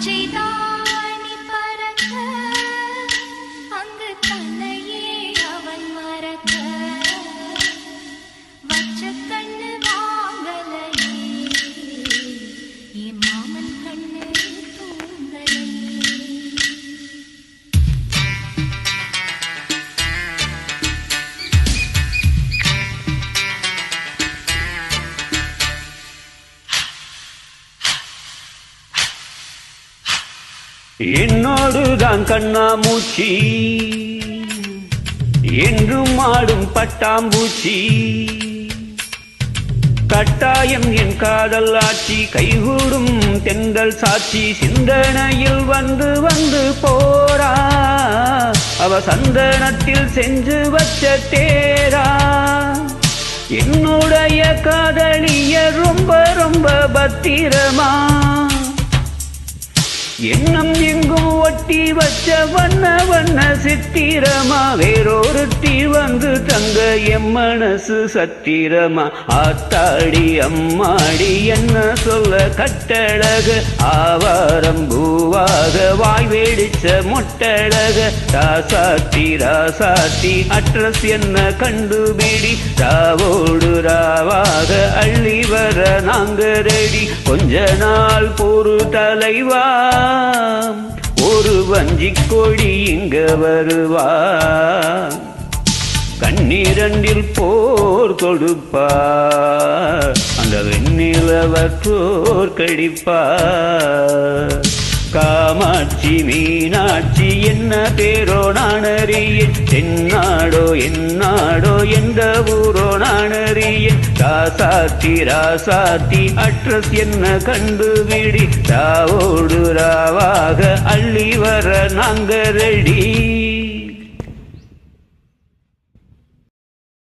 知道。என்னோடு தான் கண்ணாமூச்சி. என்றும் ஆடும் பட்டாம்பூச்சி. கட்டாயம் என் காதல் ஆட்சி கைகூடும் தென்றல் சாட்சி சிந்தனையில் வந்து வந்து போரா. அவ சந்தனத்தில் செஞ்சு வச்ச தேரா. என்னுடைய காதலிய ரொம்ப ரொம்ப பத்திரமா. எண்ணம் எங்கும் ஒட்டி வச்ச வண்ண வண்ண சித்திரமா வேறொருத்தி வந்து தங்க எம் மனசு சத்திரமா. ஆத்தாடி அம்மாடி என்ன சொல்ல கட்டழக ஆவாரம் பூவாக வாய் வேடிச்ச மொட்டழக. ராசாத்தி ராசாத்தி அட்ரஸ் என்ன கண்டுபிடி ராவோடு ராவாக அள்ளி வர நாங்க ரெடி. கொஞ்ச நாள் பொறு தலைவா ஒரு வஞ்சி கொடி இங்க வருவா கண்ணீரண்டில் போர் கொடுப்பா வெண்ணிலவற்றோர் கழிப்பார் காமாட்சி மீனாட்சி என்ன பேரோ நாணறியேன் தென்னாடோ என்னாடோ எந்த ஊரோ நாணறியேன் ராசாத்தி ராசாத்தி அட்ரஸ் என்ன கண்டுபிடி ராவோடு ராவாக அள்ளி வர நாங்க ரெடி.